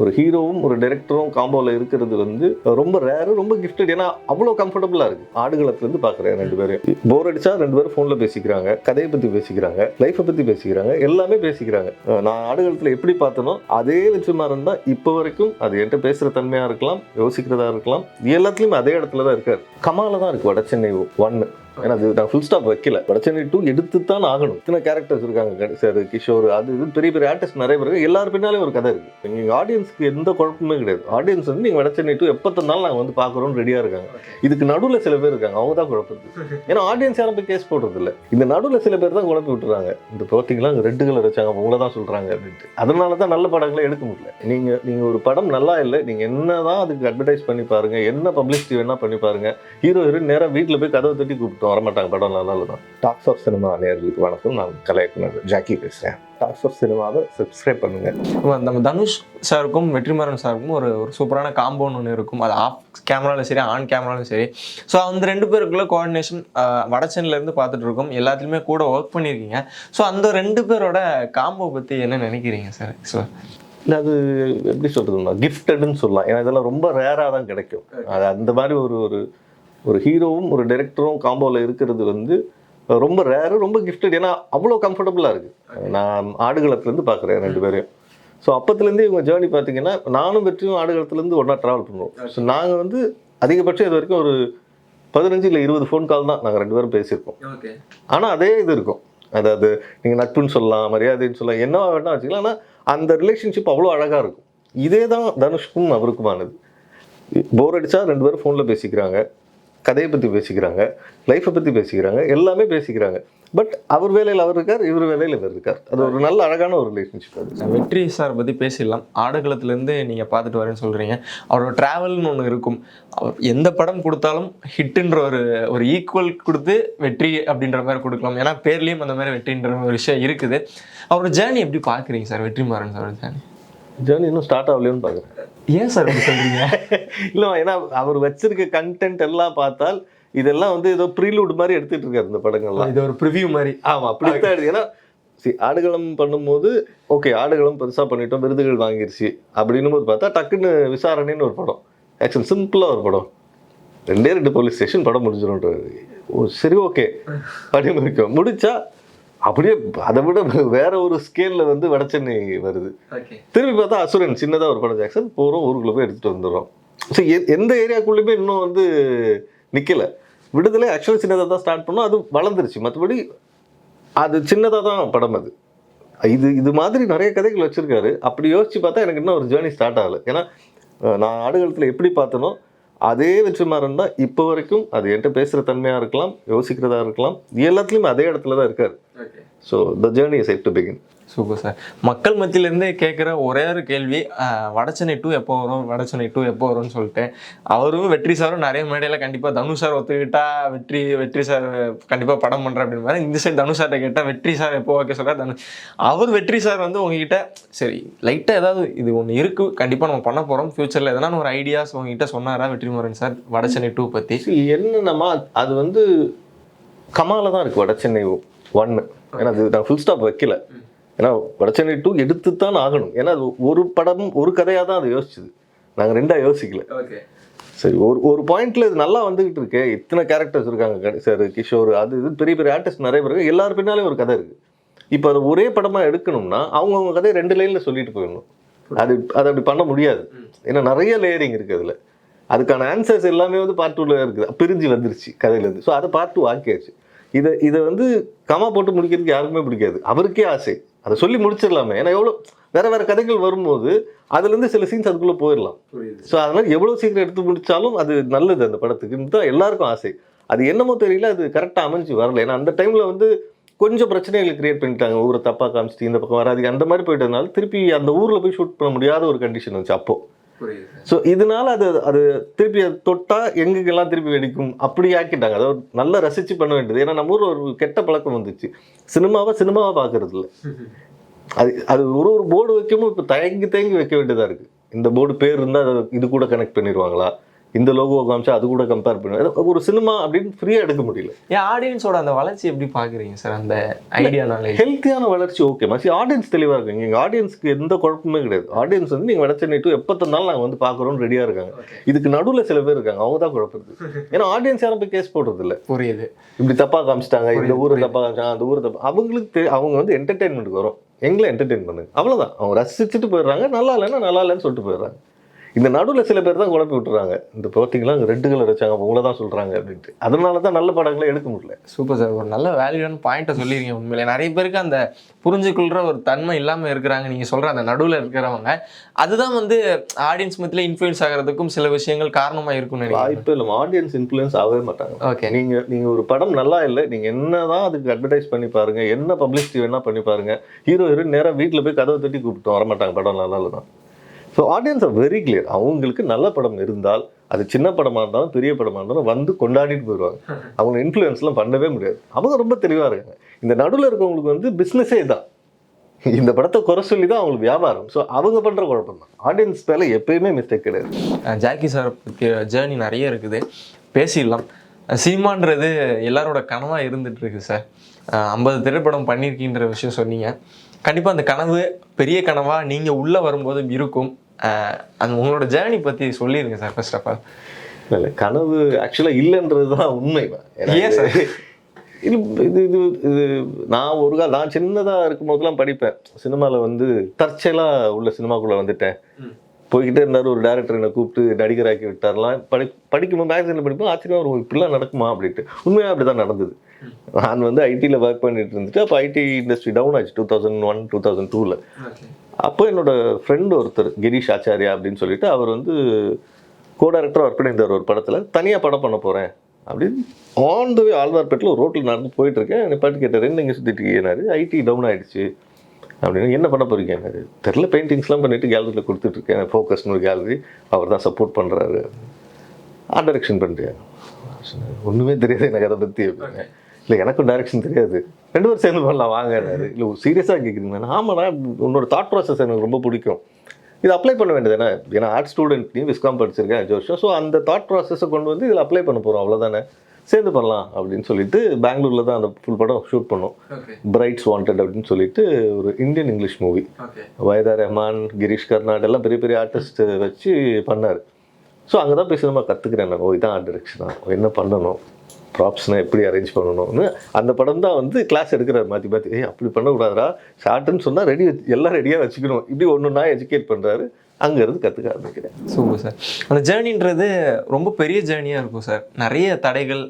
ஒரு ஹீரோவும் ஒரு டைரக்டரும் காம்போல இருக்கிறது வந்து ரொம்ப ரேரு ரொம்ப கிஃப்டட் ஏன்னா அவ்வளோ கம்ஃபர்டபுளாக இருக்கு. ஆடுகளத்துலேருந்து பார்க்குறேன் ரெண்டு பேரும் போர் அடிச்சா ரெண்டு பேரும் ஃபோனில் பேசிக்கிறாங்க கதையை பற்றி பேசிக்கிறாங்க லைஃப்பை பற்றி பேசிக்கிறாங்க எல்லாமே பேசிக்கிறாங்க. நான் ஆடுகளத்தில் எப்படி பார்த்தனோ அதே வெற்றிமாறன் தான் இப்போ வரைக்கும் அது என்கிட்ட பேசுகிற தன்மையாக இருக்கலாம் யோசிக்கிறதா இருக்கலாம் எல்லாத்துலேயும் அதே இடத்துல தான் இருக்காரு. கமால தான் இருக்கு வட சென்னை ஒன்னு ஏன்னா அது நான் ஃபுல் ஸ்டாப் வைக்கல. வட சென்னை டூ எடுத்து தான் ஆகணும். இத்தனை கேரக்டர்ஸ் இருக்காங்க சார் கிஷோர் அது இது பெரிய பெரிய ஆர்டிஸ்ட் நிறைய பேர். எல்லார் பின்னாலே ஒரு கதை இருக்கு. நீங்க ஆடியன்ஸ்க்கு எந்த குழப்பமே கிடையாது. ஆடியன்ஸ் வந்து நீங்க வட சென்னை டூ எப்போ தந்தாலும் நாங்கள் வந்து பார்க்குறோம் ரெடியா இருக்காங்க. இதுக்கு நடுவில் சில பேர் இருக்காங்க. அவங்க தான் குழப்பது ஏன்னா ஆடியன்ஸ் யாரும் போய் கேஸ் போடுறது இல்லை இந்த நடுவில் சில பேர் தான் குழப்பி விட்டுறாங்க. இந்த பார்த்தீங்களா? ரெட் கலர் வச்சாங்க. உங்களை தான் சொல்றாங்க அப்படின்ட்டு. அதனால தான் நல்ல படங்களை எடுக்க முடியல. நீங்க நீங்க ஒரு படம் நல்லா இல்லை. நீங்க என்னதான் அதுக்கு அட்வர்டைஸ் பண்ணி பாருங்க. என்ன பப்ளிசிட்டி வேணா பண்ணி பாருங்க. ஹீரோ ஹீரோயின் நேரா வீட்டில் போய் கதவை தட்டி கூப்பிட்டு வரமாட்டாங்க. படம் நல்லா தான். டாக்ஸ் ஆஃப் சினிமா நேர்களுக்கு வணக்கம். நான் கலையக்குனர் ஜாக்கி பேசுறேன். டாக்ஸ் ஆஃப் சினிமாவை சப்ஸ்கிரைப் பண்ணுங்க. நம்ம- தனுஷ் சாருக்கும் வெற்றிமாறன் சாருக்கும் ஒரு ஒரு சூப்பரான காம்பவுண்ட் ஒன்று இருக்கும். அது ஆஃப் கேமராலும் சரி ஆன் கேமராலும் சரி. ஸோ அந்த ரெண்டு பேருக்குள்ள கோஆர்டினேஷன் வடச்சென்னிலேருந்து பார்த்துட்டு இருக்கோம். எல்லாத்துலேயுமே கூட ஒர்க் பண்ணியிருக்கீங்க ஸோ அந்த ரெண்டு பேரோட காம்போ பற்றி என்ன நினைக்கிறீங்க சார் ஸோ இல்லை அது எப்படி சொல்றதுன்னா கிஃப்டட்னு சொல்லலாம். ஏன்னா இதெல்லாம் ரொம்ப ரேராக தான் கிடைக்கும். அது அந்த மாதிரி ஒரு ஒரு ஒரு ஹீரோவும் ஒரு டைரக்டரும் காம்போவில் இருக்கிறது வந்து ரொம்ப ரேரு ரொம்ப கிஃப்டட் ஏன்னா அவ்வளோ கம்ஃபர்டபுளாக இருக்குது நான் ஆடுகளத்துலேருந்து பார்க்குறேன் ரெண்டு பேரையும். ஸோ அப்பத்துலேருந்து இவங்க ஜேர்னி பார்த்தீங்கன்னா நானும் வெற்றியும் ஆடுகளத்துலேருந்து ஒன்றா ட்ராவல் பண்ணுவோம். ஸோ நாங்கள் வந்து அதிகபட்சம் இது வரைக்கும் ஒரு பதினஞ்சு இல்லை இருபது ஃபோன் கால் தான் நாங்கள் ரெண்டு பேரும் பேசியிருக்கோம். ஓகே ஆனால் அதே இது இருக்கும். அதாவது நீங்கள் நட்புன்னு சொல்லலாம் மரியாதைன்னு சொல்லலாம் என்னவா வேணா வச்சுக்கலாம். ஆனால் அந்த ரிலேஷன்ஷிப் அவ்வளோ அழகாக இருக்கும். இதே தான் தனுஷ்க்கும் அவருக்குமானது போர் அடிச்சா ரெண்டு பேரும் ஃபோனில் பேசிக்கிறாங்க. கதையை பற்றி பேசிக்கிறாங்க லைஃப்பை பற்றி பேசிக்கிறாங்க எல்லாமே பேசிக்கிறாங்க. பட் அவர் வேலையில் அவர் இருக்கார் இவர் வேலையில் இவர் இருக்கார். அது ஒரு நல்ல அழகான ஒரு ரிலேஷன்ஷிப் அது. வெற்றி சார் பற்றி பேசிடலாம். ஆடுகளத்துலேருந்து நீங்கள் பார்த்துட்டு வரேன்னு சொல்கிறீங்க அவரோட ட்ராவல்னு ஒன்று இருக்கும். எந்த படம் கொடுத்தாலும் ஹிட்டுன்ற ஒரு ஒரு ஈக்குவல் கொடுத்து வெற்றி அப்படின்ற மாதிரி கொடுக்கலாம். ஏன்னா பேர்லேயும் அந்த மாதிரி வெற்றின்ற ஒரு விஷயம் இருக்குது. அவரோட ஜேர்னி எப்படி பார்க்குறீங்க sir? Vetrimaaran sir journey journey இன்னும் ஸ்டார்ட் ஆகலையோன்னு பார்க்குறேன். ஏன் சார் அப்படி சொல்கிறீங்க இல்லை ஏன்னா அவர் வச்சிருக்க கண்டென்ட் எல்லாம் பார்த்தால் இதெல்லாம் வந்து ஏதோ ப்ரீலூட் மாதிரி எடுத்துட்டு இருக்காரு இந்த படங்கள்லாம். இது ஒரு ப்ரிவ்யூ மாதிரி. ஆமா அப்படித்தான் எடுத்து ஏன்னா see, ஆடுகளம் பண்ணும்போது ஓகே ஆடுகளம் பெருசா பண்ணிட்டோம் விருதுகள் வாங்கிருச்சு அப்படின்னும் போது பார்த்தா டக்குன்னு விசாரணைன்னு ஒரு படம். ஆக்சுவல் சிம்பிளா ஒரு படம். ரெண்டே ரெண்டு போலீஸ் ஸ்டேஷன் படம் முடிஞ்சிடும்ன்றாரு ஓ சரி ஓகே அப்படின்னு முடிச்சா அப்படியே அதை விட வேற ஒரு ஸ்கேல்ல வந்து வடச்சென்னை வருது. ஓகே திரும்பி பார்த்தா அசுரன் சின்னதா ஒரு படம் ஜாக்சன் போறோம் ஊருக்குள்ள போய் எடுத்துட்டு வந்துடுறோம். ஸோ எந்த ஏரியாக்குள்ளேயுமே இன்னும் வந்து நிக்கல. விடுதலை ஆக்சுவலி சின்னதாக தான் ஸ்டார்ட் பண்ணோம். அது வளர்ந்துருச்சு. மற்றபடி அது சின்னதாக தான் படம் அது. இது இது மாதிரி நிறைய கதைகள் வச்சிருக்காரு. அப்படி யோசிச்சு பார்த்தா எனக்கு இன்னும் ஒரு ஜேர்னி ஸ்டார்ட் ஆகலை. ஏன்னா நான் ஆடுகளத்தில் எப்படி பார்த்தனோ அதே வெற்றிமாறன் தான் இப்போ வரைக்கும் அது என்கிட்ட பேசுகிற தன்மையாக இருக்கலாம் யோசிக்கிறதா இருக்கலாம் எல்லாத்துலேயும் அதே இடத்துல தான் இருக்காரு so the journey is yet to begin super sir. மக்கள் மத்தியிலேருந்தே கேட்குற ஒரே ஒரு கேள்வி வடச்சனை வடச்சென்னை டூ எப்போ வரும்? வடச்சென்னை டூ எப்போ வரும்னு சொல்லிட்டு. அவரும் வெற்றி சாரும் நிறைய மேடையில் கண்டிப்பாக தனுஷ் சார் ஒத்துக்கிட்டா வெற்றி வெற்றி சார் கண்டிப்பாக படம் பண்ணுறேன் அப்படின்னு மாதிரி இந்த சைடு தனுஷ் சார்கிட்ட கேட்டால் வெற்றி சார் எப்போ ஓகே சொல்கிறார் தனு. அவர் வெற்றி சார் வந்து உங்ககிட்ட சரி லைட்டாக ஏதாவது இது ஒன்று இருக்குது கண்டிப்பாக நம்ம பண்ண போகிறோம் ஃப்யூச்சரில் எதனா ஒரு ஐடியாஸ் உங்ககிட்ட சொன்னாரா வெற்றிமாறன் சார் வடச்சென்னை டூ பற்றி என்னென்னமா அது வந்து கமால தான் இருக்குது வடச்சென்னை ஒன்னு. ஏன்னா அது நான் ஃபுல் ஸ்டாப் வைக்கல. ஏன்னா வடசென்னை டூ எடுத்து தான் ஆகணும். ஏன்னா அது ஒரு படம் ஒரு கதையாக தான் அது யோசிச்சுது. நாங்கள் ரெண்டா யோசிக்கல. சரி ஒரு ஒரு பாயிண்ட்ல இது நல்லா வந்துகிட்டு இருக்கு. இத்தனை கேரக்டர்ஸ் இருக்காங்க சார் கிஷோர் அது இது பெரிய பெரிய ஆர்டிஸ்ட் நிறைய பேர் இருக்கு எல்லார் பின்னாலே ஒரு கதை இருக்கு. இப்போ அது ஒரே படமா எடுக்கணும்னா அவங்கவுங்க கதையை ரெண்டு லைன்ல சொல்லிட்டு போயிடணும். அது அது அப்படி பண்ண முடியாது. ஏன்னா நிறைய லேயரிங் இருக்கு அதுல. அதுக்கான ஆன்சர்ஸ் எல்லாமே வந்து பார்ட் டூல இருக்குது. பிரிஞ்சு வந்துருச்சு கதையிலேருந்து ஸோ அதை பார்ட் டூ ஆக்கியாச்சு. இதை இதை வந்து கமா போட்டு முடிக்கிறதுக்கு யாருக்குமே பிடிக்காது. அவருக்கே ஆசை. அதை சொல்லி முடிச்சிடலாமே. ஏன்னா எவ்வளோ வேற வேற கதைகள் வரும்போது அதுலேருந்து சில சீன்ஸ் அதுக்குள்ளே போயிடலாம். ஸோ அதனால எவ்வளோ சீக்கிரம் எடுத்து முடிச்சாலும் அது நல்லது அந்த படத்துக்கு. தான் எல்லாருக்கும் ஆசை. அது என்னமோ தெரியல அது கரெக்டாக அமைஞ்சு வரல. ஏன்னா அந்த டைமில் வந்து கொஞ்சம் பிரச்சனைகள் கிரியேட் பண்ணிட்டாங்க. ஊரை தப்பாக காமிச்சிட்டு இந்த பக்கம் வராது அந்த மாதிரி போயிட்டதுனால திருப்பி அந்த ஊரில் போய் ஷூட் பண்ண முடியாத ஒரு கண்டிஷன் வந்துச்சு அப்போ. புரியுது ஸோ இதனால அது அது திருப்பி அது தொட்டால் எங்கெங்கெல்லாம் திருப்பி வெடிக்கும்? அப்படி ஆக்கிட்டாங்க. அதாவது நல்லா ரசித்து பண்ண வேண்டியது. ஏன்னா நம்ம ஊரில் ஒரு கெட்ட பழக்கம் வந்துச்சு. சினிமாவை சினிமாவை பார்க்கறது இல்லை அது அது ஒரு ஒரு போர்டு வைக்கவும் இப்போ தயங்கி தயங்கி வைக்க வேண்டியதாக இருக்குது இந்த போர்டு பேர் இருந்தால் அதை இது கூட கனெக்ட் பண்ணிடுவாங்களா? இந்த லோகோ காமிச்சா அது கூட கம்பேர் பண்ணி. ஒரு சினிமா அப்படின்னு ஃப்ரீயாக எடுக்க முடியல. ஏன் ஆடியன்ஸோட அந்த வளர்ச்சி எப்படி பாக்குறீங்க சார் அந்த ஐடியானாலே ஹெல்த்தியான வளர்ச்சி ஓகே மசி ஆடியன்ஸ் தெளிவாக இருக்காங்க. எங்கள் ஆடியன்ஸ்க்கு எந்த குழப்பமே கிடையாது. ஆடியன்ஸ் வந்து நீங்கள் வடச்ச நீட்டு எப்போ தந்தாலும் நாங்கள் வந்து பார்க்குறோம்னு ரெடியாக இருக்காங்க. இதுக்கு நடுவில் சில பேர் இருக்காங்க. அவங்க தான் குழப்பறது ஏன்னா ஆடியன்ஸ் யாரும் போய் கேஸ் போடுறது இல்ல புரியுது. இப்படி தப்பா காமிச்சிட்டாங்க இந்த ஊரை புரியுது. தப்பா காமிச்சாங்க அந்த ஊரை தப்பா அவங்களுக்கு அவங்க வந்து என்டர்டெயின்மெண்ட்டுக்கு வரும். எங்களை என்டர்டெயின் பண்ணுங்க. அவ்வளவுதான். அவங்க ரசிச்சுட்டு போயிடுறாங்க. நல்லா இல்லைன்னா நல்லா இல்லைன்னு சொல்லிட்டு போயிடுறாங்க. இந்த நடுவில் சில பேர் தான் குழப்பி விட்டுறாங்க. இந்த பார்த்தீங்களா ரெட்டு கலர் வச்சாங்க உங்களை தான் சொல்றாங்க அப்படின்ட்டு. அதனால தான் நல்ல படங்களை எடுக்க முடியல. சூப்பர் சார் ஒரு நல்ல வேல்யூடான பாயிண்ட்டை சொல்லிருக்கீங்க உண்மையிலே. நிறைய பேருக்கு அந்த புரிஞ்சுக்கொள்ற ஒரு தன்மை இல்லாம இருக்கிறாங்க. நீங்க சொல்ற அந்த நடுவுல இருக்கிறவங்க. அதுதான் வந்து ஆடியன்ஸ் மத்தியில இன்ஃப்ளூயன்ஸ் ஆகிறதுக்கும் சில விஷயங்கள் காரணமா இருக்கும்னு வாய்ப்பே இல்லை ஆடியன்ஸ் இன்ஃப்ளூயன்ஸ் ஆகவே மாட்டாங்க. ஓகே நீங்க நீங்க ஒரு படம் நல்லா இல்லை நீங்க என்னதான் அதுக்கு அட்வர்டைஸ் பண்ணி பாருங்க என்ன பப்ளிசிட்டி வேணா பண்ணி பாருங்க. ஹீரோ ஹீரோயின் நேரா வீட்ல போய் கதவை தட்டி கூப்பிட்டு வரமாட்டாங்க படம் நல்லா இல்லைனா so audience are very clear அவங்களுக்கு நல்ல படம் இருந்தால் அது சின்ன படமா இருந்தாலும் பெரிய படமா இருந்தாலும் வந்து கொண்டாடிட்டு போயிடுவாங்க. அவங்க இன்ஃப்ளூயன்ஸ்லாம் பண்ணவே முடியாது. அவங்க ரொம்ப தெளிவா இருக்காங்க. இந்த நடுவில் இருக்கவங்களுக்கு வந்து பிஸ்னஸே தான் இந்த படத்தை குறை சொல்லி தான் அவங்களுக்கு வியாபாரம். ஸோ அவங்க பண்ற குழப்பம் தான். ஆடியன்ஸ் மேலே எப்பயுமே மிஸ்டேக் கிடையாது. ஜாக்கி சார் ஜேர்னி நிறைய இருக்குது. பேசிடலாம். சினிமான்றது எல்லாரோட கனவா இருந்துட்டு இருக்கு சார் ஐம்பது திரைப்படம் பண்ணியிருக்கீன்ற விஷயம் சொன்னீங்க. கண்டிப்பா அந்த கனவு பெரிய கனவா நீங்க உள்ள வரும்போது இருக்கும். அந்த உங்களோட ஜேர்னி பத்தி சொல்லிருங்க சார் ஃபர்ஸ்ட் ஆஃப் ஆல் இல்ல, இல்ல கனவு ஆக்சுவலாக இல்லைன்றது தான் உண்மை ஏன் சார்? இது இது இது இது நான் ஒரு கால் நான் சின்னதாக இருக்கும்போதெல்லாம் படிப்பேன். சினிமாவில் வந்து தற்செயலாக உள்ள சினிமாக்குள்ளே வந்துட்டேன். போய்கிட்டே இருந்தார் ஒரு டேரக்டர் என்னை கூப்பிட்டு நடிகராக்கி விட்டார்லாம். படி படிக்கும்போது மேக்சினில் படிப்போம் ஆச்சரியம் வரும் இப்படிலாம் நடக்குமா? அப்படின்ட்டு. உண்மையாக அப்படி தான் நடந்தது நான் வந்து ஐடியில் ஒர்க் பண்ணிட்டு இருந்துட்டு அப்போ ஐடி இண்டஸ்ட்ரி டவுன் ஆச்சு two thousand one two thousand டூவில் அப்போ என்னோட ஃப்ரெண்டு ஒருத்தர் கிரீஷ் ஆச்சாரியா அப்படின்னு சொல்லிட்டு அவர் வந்து கோ டைரக்டராக ஒர்க் பண்ணியிருந்தார் ஒரு படத்தில். தனியாக படம் பண்ண போகிறேன் அப்படின்னு ஆன் த வே ஆழ்வார்பேட்டில் ஒரு ரோட்டில் நடந்து போயிட்டு இருக்கேன் என்னை பாட்டு கேட்டார் என்ன இங்கே சுற்றிட்டு இருக்கீங்கன்னாரு ஐடி டவுன் ஆயிடுச்சு. அப்படின்னு என்ன பண்ண போறீங்கன்னாரு தெரில பெயிண்டிங்ஸ்லாம் பண்ணிட்டு கேலரியில் கொடுத்துட்ருக்கேன் ஃபோக்கஸ்னு ஒரு கேலரி அவர் தான் சப்போர்ட் பண்ணுறாரு ஆர்ட் டைரக்ஷன் பண்ணுறியா ஒன்றுமே தெரியாது. எனக்கு அதை பற்றி இல்லை எனக்கும் டைரக்ஷன் தெரியாது. ரெண்டு பேரும் சேர்ந்து பண்ணலாம். வாங்கினாரு இல்லை சீரியஸாக கேட்குறீங்க ஆமாடா உன்னோட தாட் ப்ராசஸ் எனக்கு ரொம்ப பிடிக்கும். இது அப்ளை பண்ண வேண்டியதானே ஏன்னா ஆர்ட் ஸ்டூடெண்ட் நீ விஸ்காம் படிச்சிருக்கேன் அஞ்சு வருஷம் ஸோ அந்த தாட் ப்ராசஸை கொண்டு வந்து இதில் அப்ளை பண்ண போகிறோம் அவ்வளோதானே சேர்ந்து பண்ணலாம் அப்படின்னு சொல்லிட்டு பெங்களூரில் தான் அந்த ஃபுல் படம் ஷூட் பண்ணோம். பிரைட்ஸ் வாண்டட் அப்படின்னு சொல்லிட்டு ஒரு இந்தியன் இங்கிலீஷ் மூவி வயதா ரஹ்மான் கிரீஷ் கர்நாட் எல்லாம் பெரிய பெரிய ஆர்டிஸ்ட் வச்சு பண்ணார். ஸோ அங்கே தான் போய் சினிமா கற்றுக்கிறேன் நான். ஓ இதான் ஆர்ட் டிரெக்ஷனா என்ன பண்ணணும்? ப்ராப்ஸ்னால் எப்படி அரேஞ்ச் பண்ணணும்னு அந்த படம் தான் வந்து கிளாஸ் எடுக்கிறார் மாற்றி மாற்றி ஏய் அப்படி பண்ணக்கூடாதுடா. ஷார்ட்டுன்னு சொன்னால் ரெடி எல்லாம் ரெடியாக வச்சுக்கணும். இப்படி ஒன்று நான் எஜுகேட் பண்ணுறாரு அங்கேருந்து கற்றுக்க ஆரம்பிக்கிறேன் சூப்பர் சார். அந்த ஜேர்னின்றது ரொம்ப பெரிய ஜேர்னியாக இருக்கும் சார். நிறைய தடைகள்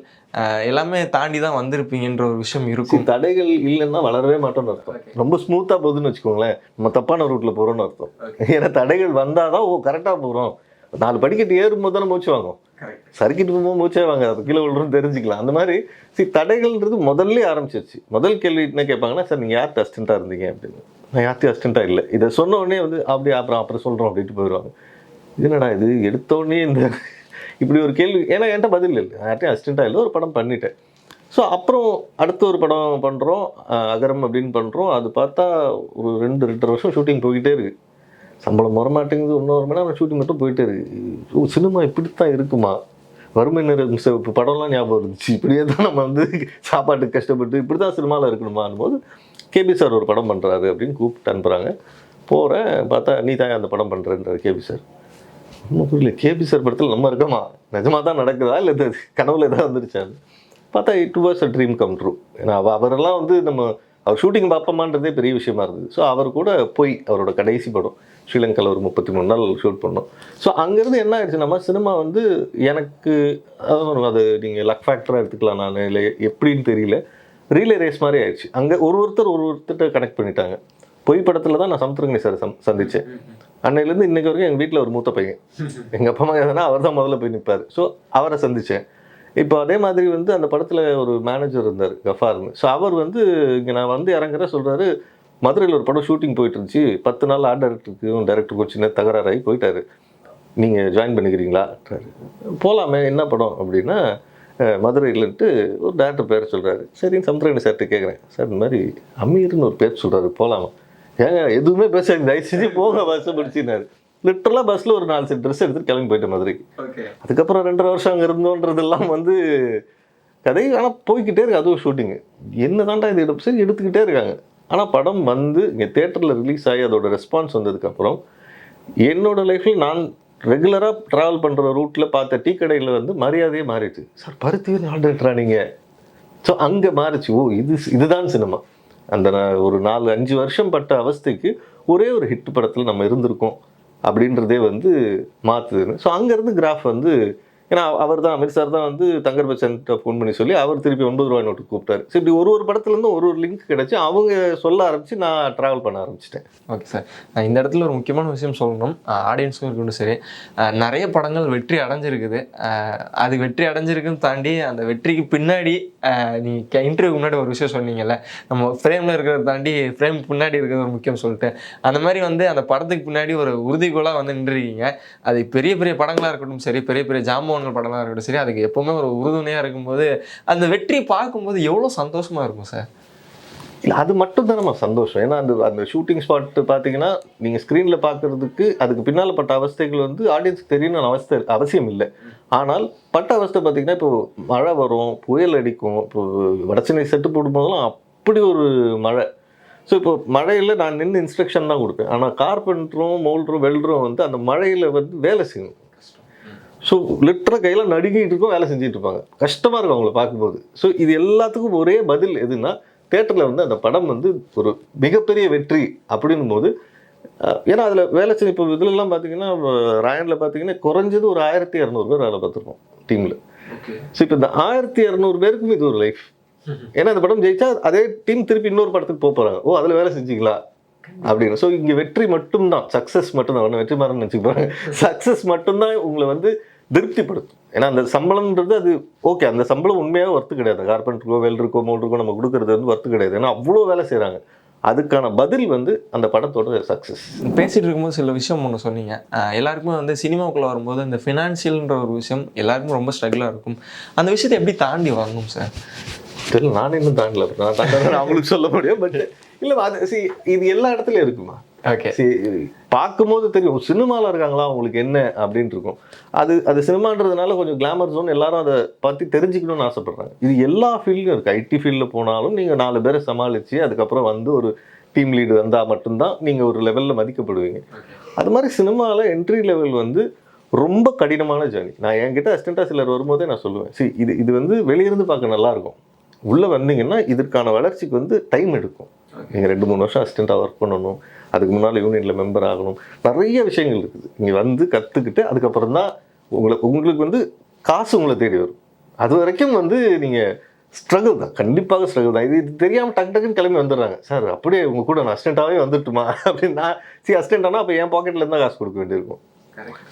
எல்லாமே தாண்டி தான் வந்திருப்பீங்கன்ற ஒரு விஷயம் இருக்கும். தடைகள் இல்லைன்னா வளரவே மாட்டோம்னு அர்த்தம். ரொம்ப ஸ்மூத்தாக போகுதுன்னு வச்சுக்கோங்களேன். நம்ம தப்பான ரூட்டில் போகிறோம்னு அர்த்தம். ஏன்னா தடைகள் வந்தால் தான் ஓ கரெக்டாக போகிறோம் நாலு படிக்கட்டு ஏறும்போது தானே மூச்சு வாங்கும். சறுக்கிட்டு போகும்போது மூச்சே வாங்க அது கீழே விழுறோம் தெரிஞ்சுக்கலாம். அந்த மாதிரி சரி தடைகள்ன்றது முதல்ல ஆரம்பிச்சிருச்சு. முதல் கேள்வி என்ன கேட்பாங்கன்னா சார் நீங்கள் யார் அசிஸ்டண்ட்டாக இருந்தீங்க? அப்படின்னு. நான் யார்த்தையும் அசிஸ்டண்ட்டாக இல்லை. இதை சொன்ன உடனே வந்து அப்படி அப்புறம் அப்புறம் சொல்கிறோம் அப்படின்ட்டு போயிடுவாங்க. என்னடா இது? எடுத்த உடனே இந்த இப்படி ஒரு கேள்வி. ஏன்னா என்கிட்ட பதில் இல்லை. யார்ட்டையும் அசிஸ்டண்ட்டாக இல்லை. ஒரு படம் பண்ணிட்டேன். ஸோ அப்புறம் அடுத்த ஒரு படம் பண்ணுறோம் அகரம் அப்படின்னு பண்ணுறோம் அது பார்த்தா ஒரு ரெண்டு ரெண்டரை வருஷம் ஷூட்டிங் போய்கிட்டே இருக்கு. சம்பளம் வர ஒன்றும் இன்னொரு மணி ஷூட்டிங் மட்டும் போயிட்டே இருக்கு. ஓ சினிமா இப்படித்தான் இருக்குமா? வறுமை நிறம் இப்போ படம்லாம் ஞாபகம் இருந்துச்சு. இப்படியே தான் நம்ம வந்து சாப்பாட்டுக்கு கஷ்டப்பட்டு இப்படி தான் சினிமாவில் இருக்கணுமான் போது கேபி சார் ஒரு படம் பண்ணுறாரு அப்படின்னு கூப்பிட்டு அனுப்புகிறாங்க போகிறேன் பார்த்தா நீ தான் அந்த படம் பண்ணுறேன்றார் கேபி சார். ஒன்றும் புரியல. கேபி சார் படத்தில் நம்ம இருக்கோமா? நிஜமாக தான் நடக்குதா? இல்லை கனவுல ஏதாவது வந்துருச்சான்னு பார்த்தா it was a dream come true ஏன்னா அவரெல்லாம் வந்து நம்ம அவர் ஷூட்டிங் பார்ப்போமான்றதே பெரிய விஷயமா இருந்தது. ஸோ அவர் கூட போய் அவரோட கடைசி படம் ஸ்ரீலங்காவில் ஒரு முப்பத்தி மூணு நாள் ஷூட் பண்ணோம். ஸோ அங்கேருந்து என்ன ஆயிடுச்சு நம்ம சினிமா வந்து எனக்கு அதான் அது நீங்கள் லக் ஃபேக்டராக எடுத்துக்கலாம் நான் இல்லை எப்படின்னு தெரியல. ரீலே ரேஸ் மாதிரி ஆயிடுச்சு. அங்கே ஒரு ஒருத்தர் ஒரு ஒருத்தர்கிட்ட கனெக்ட் பண்ணிட்டாங்க. பொய் படத்தில் தான் நான் சமுத்திரங்கனி சார் சம் சந்தித்தேன் அன்னையிலேருந்து இன்னைக்கு வரைக்கும் எங்கள் வீட்டில் ஒரு மூத்த பையன். எங்கள் அப்பா அம்மா எதுனா அவர் தான் முதல்ல போய் நிற்பார் ஸோ அவரை சந்தித்தேன் இப்போ அதே மாதிரி வந்து அந்த படத்தில் ஒரு மேனேஜர் இருந்தார் கஃபார்னு. ஸோ அவர் வந்து இங்கே நான் வந்து இறங்குற சொல்கிறாரு மதுரையில் ஒரு படம் ஷூட்டிங் போயிட்டு இருந்துச்சு பத்து நாள் ஆர்ட் டேரக்டருக்கும் டைரக்டருக்கும் சின்ன தகராறாகி போயிட்டாரு. நீங்கள் ஜாயின் பண்ணிக்கிறீங்களா? போகலாமே என்ன படம்? அப்படின்னா அஹ், மதுரையிலன்ட்டு ஒரு டேரக்டர் பேர் சொல்கிறாரு சரி சமுத்திரகணி சார்கிட்ட கேட்குறேன் சார் இந்த மாதிரி அமீர்னு ஒரு பேர் சொல்கிறாரு போகலாமா ஏங்க எதுவுமே பேசாது தயவு செஞ்சு போங்க வருஷம் படிச்சினாரு. லிட்டரலாக பஸ்ஸில் ஒரு நாலு செட் ட்ரெஸ் எடுத்துட்டு கிளம்பி போயிட்டேன் மதுரைக்கு. ஓகே அதுக்கப்புறம் ரெண்டரை வருஷம் அங்கே இருந்தோன்றதெல்லாம் வந்து கதை ஆனால் போய்க்கிட்டே இருக்கு. அதுவும் ஷூட்டிங்கு என்ன தாண்டா இது எடுப்பு? சரி எடுத்துக்கிட்டே இருக்காங்க. ஆனால் படம் வந்து இங்கே தேட்டரில் ரிலீஸ் ஆகி அதோட ரெஸ்பான்ஸ் வந்ததுக்கப்புறம் என்னோட லைஃப்பில் நான் ரெகுலராக ட்ராவல் பண்ணுற ரூட்டில் பார்த்த டீ கடையில் வந்து மரியாதையே மாறிடுச்சு. சார் பருத்தியூர் ஆல்டரேட்டரா நீங்கள் ஸோ அங்கே மாறிச்சு. ஓ இது இதுதான் சினிமா அந்த ஒரு நாலு அஞ்சு வருஷம் பட்ட அவஸ்தைக்கு ஒரே ஒரு ஹிட் படத்தில் நம்ம இருந்திருக்கோம். அப்படின்றதே வந்து மாற்றுதுன்னு ஸோ அங்கேருந்து கிராஃப் வந்து ஏன்னா அவர் தான் அமீர் சார் தான் வந்து தங்கர் பச்சன்கிட்ட ஃபோன் பண்ணி சொல்லி அவர் திருப்பி ஒன்பது ரூபாய் நோட்டு கூப்பிட்டாரு. ஸோ இப்படி ஒரு ஒரு படத்துலேருந்து ஒரு ஒரு லிங்க் கிடச்சி அவங்க சொல்ல ஆரம்பித்து நான் ட்ராவல் பண்ண ஆரம்பிச்சிட்டேன். ஓகே சார் நான் இந்த இடத்துல ஒரு முக்கியமான விஷயம் சொல்லணும். ஆடியன்ஸும் இருக்கட்டும் சரி. நிறைய படங்கள் வெற்றி அடைஞ்சிருக்குது. அது வெற்றி அடைஞ்சிருக்குன்னு தாண்டி அந்த வெற்றிக்கு பின்னாடி நீங்கள் நீ இன்டர்வியூக்கு முன்னாடி ஒரு விஷயம் சொன்னீங்கல்ல நம்ம ஃப்ரேமில் இருக்கிறத தாண்டி ஃப்ரேம் பின்னாடி இருக்கிறது ஒரு முக்கியம் சொல்லிட்டு அந்த மாதிரி வந்து அந்த படத்துக்கு பின்னாடி ஒரு உறுதிகோலாக வந்து நின்றுருக்கீங்க. அது பெரிய பெரிய படங்களாக இருக்கட்டும் சரி பெரிய பெரிய ஜாமோ ஜாம்பவான்கள் படமாக இருக்கட்டும் சரி அதுக்கு எப்போவுமே ஒரு உறுதுணையாக இருக்கும்போது அந்த வெற்றி பார்க்கும்போது எவ்வளோ சந்தோஷமாக இருக்கும் சார்? இல்லை அது மட்டும் தான் நம்ம சந்தோஷம். ஏன்னா அந்த அந்த ஷூட்டிங் ஸ்பாட் பார்த்தீங்கன்னா நீங்கள் ஸ்க்ரீனில் பார்க்கறதுக்கு அதுக்கு பின்னால் பட்ட அவஸ்தைகள் வந்து ஆடியன்ஸுக்கு தெரியணும்னு அவஸ்தை அவசியம் இல்லை. ஆனால் பட்ட அவஸ்தை பார்த்தீங்கன்னா இப்போ மழை வரும் புயல் அடிக்கும் இப்போ வடச்சென்னை செட்டு போடும்போதெல்லாம் அப்படி ஒரு மழை. ஸோ இப்போ மழையில் நான் நின்று இன்ஸ்ட்ரக்ஷன் தான் கொடுப்பேன். ஆனால் கார்பெண்டரும் மோல்டரும் வெல்டரும் வந்து அந்த மழையில் வந்து வேலை செய்யணும். ஸோ லிட்டராக கையில் நடுங்கிட்டு இருக்கும் வேலை செஞ்சுட்டு இருப்பாங்க. கஷ்டமாக இருக்கும் அவங்கள பார்க்கும்போது. ஸோ இது எல்லாத்துக்கும் ஒரே பதில் எதுன்னா தேட்டரில் வந்து அந்த படம் வந்து ஒரு மிகப்பெரிய வெற்றி அப்படின்னும் போது ஏன்னா அதில் வேலை செஞ்சு இப்போ இதுலலாம் பார்த்தீங்கன்னா ராயனில் பார்த்தீங்கன்னா குறைஞ்சது ஒரு ஆயிரத்தி இரநூறு பேர் வேலை பார்த்துருக்கோம் டீமில் ஸோ இப்போ இந்த ஆயிரத்தி இரநூறு பேருக்கும் இது ஒரு லைஃப் ஏன்னா அந்த படம் ஜெயிச்சா அதே டீம் திருப்பி இன்னொரு படத்துக்கு போக போகிறாங்க ஓ அதில் வேலை செஞ்சீங்களா? அப்படின்னு. ஸோ இங்கே வெற்றி மட்டும்தான். சக்ஸஸ் மட்டும்தான். ஒன்று வெற்றி மாறன் நினச்சிப்பாங்க சக்ஸஸ் மட்டும்தான் உங்களை வந்து திருப்திப்படுத்தும். ஏன்னா அந்த சம்பளம்ன்றது அது ஓகே அந்த சம்பளம் உண்மையாக ஒர்த்து கிடையாது. கார்பெண்டருக்கோ வெல்டருக்கோ மோல்டருக்கோ நம்ம கொடுக்கறது வந்து ஒர்த்து கிடையாது. ஏன்னா அவ்வளோ வேலை செய்கிறாங்க அதுக்கான பதில் வந்து அந்த படத்தோட சக்ஸஸ் பேசிட்டு இருக்கும்போது சில விஷயம் ஒன்று சொன்னீங்க. எல்லாருக்குமே வந்து சினிமாவுக்குள்ள வரும்போது இந்த ஃபினான்ஷியல்ன்ற ஒரு விஷயம் எல்லாருக்கும் ரொம்ப ஸ்ட்ரகிளாக இருக்கும். அந்த விஷயத்தை எப்படி தாண்டி வரணும் சார் தெரியல நான் இன்னும் தாண்டல. நான் தாண்டல அவங்களுக்கு சொல்ல முடியும் பட் இல்லை அது see இது எல்லா இடத்துலையும் இருக்குமா? ஓகே See, பார்க்கும்போது தெரியும் சினிமாவில் இருக்காங்களா? அவங்களுக்கு என்ன? அப்படின்ட்டு இருக்கும். அது அது சினிமான்றதுனால கொஞ்சம் கிளாமர் ஜோன் எல்லாரும் அதை பற்றி தெரிஞ்சுக்கணும்னு ஆசைப்பட்றாங்க. இது எல்லா ஃபீல்டும் இருக்குது ஐடி ஃபீல்டில் போனாலும் நீங்கள் நாலு பேரை சமாளித்து அதுக்கப்புறம் வந்து ஒரு டீம் லீடு வந்தால் மட்டும்தான் நீங்கள் ஒரு லெவலில் மதிக்கப்படுவீங்க. அது மாதிரி சினிமாவில் என்ட்ரி லெவல் வந்து ரொம்ப கடினமான ஜேர்னி நான் என்கிட்ட அசிஸ்டண்ட்டாக சிலர் வரும்போதே நான் சொல்லுவேன் சரி இது இது வந்து வெளியிருந்து பார்க்க நல்லாயிருக்கும். உள்ளே வந்தீங்கன்னா இதற்கான வளர்ச்சிக்கு வந்து டைம் எடுக்கும். நீங்கள் ரெண்டு மூணு வருஷம் அசிஸ்டண்ட்டாக ஒர்க் பண்ணணும். அதுக்கு முன்னால் யூனியனில் மெம்பர் ஆகணும். நிறைய விஷயங்கள் இருக்குது. இங்கே வந்து கற்றுக்கிட்டு அதுக்கப்புறம் தான் உங்களை உங்களுக்கு வந்து காசு உங்களை தேடி வரும். அது வரைக்கும் வந்து நீங்கள் ஸ்ட்ரகிள் தான். கண்டிப்பாக ஸ்ட்ரகிள் தான். இது இது தெரியாமல் டக்கு டக்குன்னு கிளம்பி வந்துடுறாங்க. சார் அப்படியே உங்கள் கூட நான் அசிஸ்டண்ட்டாகவே வந்துட்டுமா? அப்படின்னா சரி அசிஸ்டண்ட்டானா அப்போ என் பாக்கெட்டில் இருந்தால் காசு கொடுக்க வேண்டியிருக்கும்.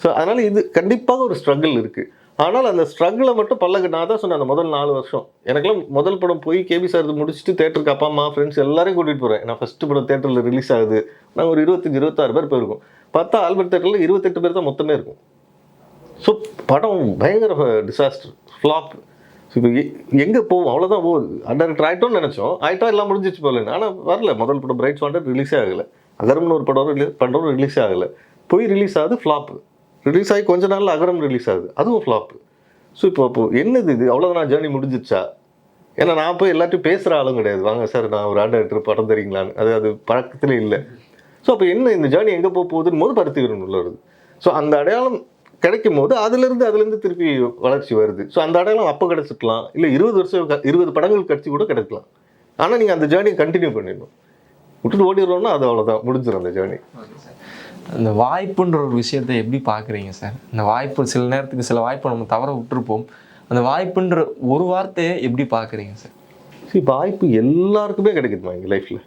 ஸோ அதனால் இது கண்டிப்பாக ஒரு ஸ்ட்ரகிள் இருக்குது ஆனால் அந்த ஸ்ட்ரகிளை மட்டும் பல்லக்கு. நான் தான் சொன்னேன் அந்த முதல் நாலு வருஷம். எனக்கெல்லாம் முதல் படம் போய் கேபி சார் முடிச்சுட்டு தேட்டருக்கு அப்பா அம்மா ஃப்ரெண்ட்ஸ் எல்லாரையும் கூட்டிகிட்டு போகிறேன் நான் ஃபஸ்ட்டு படம் தேட்டரில் ரிலீஸ் ஆகுது. நாங்கள் ஒரு இருபத்தஞ்சி இருபத்தாறு பேர் போயிருக்கோம். பார்த்தா ஆல்பர்ட் தேட்டரில் இருபத்தெட்டு பேர் தான் மொத்தமே இருக்கும். ஸோ படம் பயங்கர டிசாஸ்டர் ஃப்ளாப் இப்போ எங்கே போவோம்? அவ்வளோதான் போகுது அண்டர் ஆகிட்டோம்னு நினச்சோம். ஆயிட்டா எல்லாம் முடிஞ்சிச்சு போல. ஆனால் வரல. முதல் படம் பிரைட் ஸ்வாண்டர் ரிலீஸே ஆகலை. அகரம்னு ஒரு படம் ரிலீஸ் பண்ணுறோம் ரிலீஸே ஆகலை. போய் ரிலீஸ் ஆகுது ஃப்ளாப்பு ரிலீஸ் ஆகி கொஞ்ச நாளில் அகரம் ரிலீஸ் ஆகுது. அதுவும் ஃப்ளாப்பு ஸோ இப்போ இப்போ என்னது இது? அவ்வளோதான் ஜேர்னி முடிஞ்சிச்சா? ஏன்னா நான் போய் எல்லாத்தையும் பேசுகிற ஆளும் கிடையாது. வாங்க சார் நான் ஒரு ஆண்டு எடுத்து படம் தரீங்களான்னு. அது அது பழக்கத்திலே இல்லை. ஸோ அப்போ என்ன இந்த ஜேர்னி எங்கே போக போகுதுன்னு போது பருத்திகரன் உள்ள வருது. ஸோ அந்த அடையாளம் கிடைக்கும் போது அதுலேருந்து அதுலேருந்து திருப்பி வளர்ச்சி வருது. ஸோ அந்த அடையாளம் அப்போ கிடச்சிக்கலாம் இல்லை இருபது வருஷம் க- இருபது படங்கள் கிடச்சி கூட கிடைக்கலாம். ஆனால் நீங்கள் அந்த ஜேர்னியை கண்டினியூ பண்ணிடணும். விட்டுட்டு ஓடிடுறோம்னா அது அவ்வளோதான் முடிஞ்சிடும் அந்த ஜேர்னி அந்த வாய்ப்புன்ற ஒரு விஷயத்தை எப்படி பார்க்குறீங்க சார் இந்த வாய்ப்பு சில நேரத்துக்கு சில வாய்ப்பை நம்ம தவற விட்டுருப்போம். அந்த வாய்ப்புன்ற ஒரு வார்த்தையை எப்படி பார்க்குறீங்க சார் சரி வாய்ப்பு எல்லாருக்குமே கிடைக்குதுமா எங்கள் லைஃப்பில்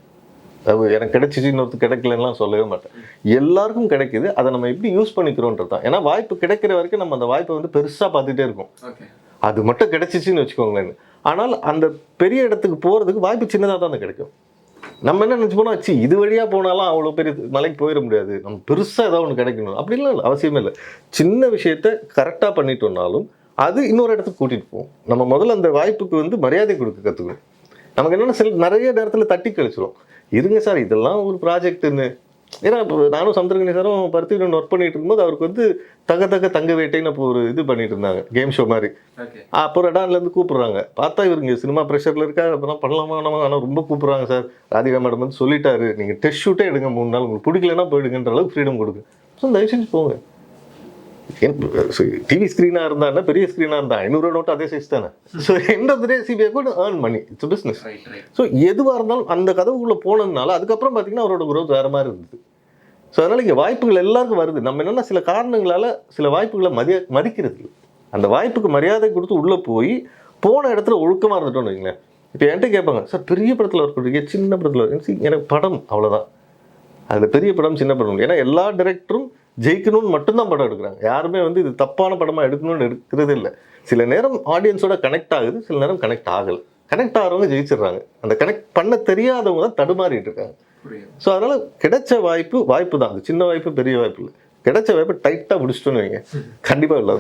அது எனக்கு கிடைச்சிச்சு இன்னொருத்தர் கிடைக்கலலாம் சொல்லவே மாட்டேன். எல்லாருக்கும் கிடைக்குது. அதை நம்ம எப்படி யூஸ் பண்ணிக்கிறோன்றது தான். ஏன்னா வாய்ப்பு கிடைக்கிற வரைக்கும் நம்ம அந்த வாய்ப்பை வந்து பெருசாக பார்த்துட்டே இருக்கோம். அது மட்டும் கிடைச்சிச்சின்னு வச்சுக்கோங்களேன். ஆனால் அந்த பெரிய இடத்துக்கு போகிறதுக்கு வாய்ப்பு சின்னதாக தான் கிடைக்கும். நம்ம என்ன நினச்சி போனால் சி இது வழியாக போனாலும் அவ்வளோ பெரிய மலைக்கு போயிட முடியாது. நம்ம பெருசாக ஏதாவது ஒன்று கிடைக்கணும். அப்படிலாம் இல்லை அவசியமே இல்லை. சின்ன விஷயத்த கரெக்டாக பண்ணிட்டோம்னாலும் அது இன்னொரு இடத்துக்கு கூட்டிகிட்டு போகும். நம்ம முதல்ல அந்த வாய்ப்புக்கு வந்து மரியாதை கொடுக்க கற்றுக்கணும் நமக்கு என்னென்னா சில நிறைய நேரத்தில் தட்டி கழிச்சிடும் இருங்க சார் இதெல்லாம் ஒரு ப்ராஜெக்ட்டுன்னு ஏன்னா இப்போ நானும் சமுத்திரகணி சாரும் பருத்திவீரன் ஒர்க் பண்ணிட்டு இருக்கும்போது அவருக்கு வந்து தக தக தங்க வேட்டைன்னு அப்போ ஒரு இது பண்ணிட்டு இருந்தாங்க கேம் ஷோ மாதிரி அப்போ ரெடான்லேருந்து கூப்பிடுறாங்க. பார்த்தா இவருங்க சினிமா ப்ரெஷரில் இருக்கா அப்புறம் பண்ணலாமா வேணாமா ஆனால் ரொம்ப கூப்பிடுறாங்க சார். ராதிகா மேடம் வந்து சொல்லிட்டாரு நீங்கள் டெஸ்ட் ஷூட்டே எடுங்க மூணு நாள் உங்களுக்கு பிடிக்கலன்னா போயிடுங்கன்ற அளவுக்கு ஃப்ரீடம் கொடுங்க ஸோ தயவு செஞ்சு போங்க. டிவி ஸ்க்ரீனாக இருந்தா பெரிய ஸ்க்ரீனாக இருந்தா? ஐநூறு நோட்டு அதே சைஸ் தானே? So end of day CBI கூட earn money it's business so எதுவாக இருந்தாலும் அந்த கதவுக்குள்ளே போனதுனால அதுக்கப்புறம் பார்த்தீங்கன்னா அவரோட growth வேறு மாதிரி இருந்தது. ஸோ அதனால் இங்கே வாய்ப்புகள் எல்லாருக்கும் வருது. நம்ம என்னென்னா சில காரணங்களால் சில வாய்ப்புகளை மதிய மதிக்கிறது அந்த வாய்ப்புக்கு மரியாதை கொடுத்து உள்ளே போய் போன இடத்துல ஒழுக்கமாக இருந்துட்டோம்னு வைங்களேன். இப்போ என்கிட்ட கேட்பாங்க சார் பெரிய படத்தில் பண்ணுறீங்க சின்ன படத்தில் எனக்கு படம். அவ்வளோதான் அதில் பெரிய படம் சின்ன படம். ஏன்னா எல்லா டைரக்டரும் ஜெயிக்கணும்னு மட்டும்தான் படம் எடுக்கிறாங்க. யாருமே வந்து இது தப்பான படமாக எடுக்கணும்னு எடுக்கிறதே இல்லை. சில நேரம் ஆடியன்ஸோட கனெக்ட் ஆகுது சில நேரம் கனெக்ட் ஆகலை. கனெக்ட் ஆகிறவங்க ஜெயிச்சிடுறாங்க. அந்த கனெக்ட் பண்ண தெரியாதவங்க தான் தடுமாறிட்டு இருக்காங்க. ஸோ அதனால கிடைச்ச வாய்ப்பு வாய்ப்பு தான் அது சின்ன வாய்ப்பு பெரிய வாய்ப்பு இல்லை. கிடைச்ச வாய்ப்பு டைட்டாக பிடிச்சிட்டோன்னு வைங்க. கண்டிப்பாக இல்லை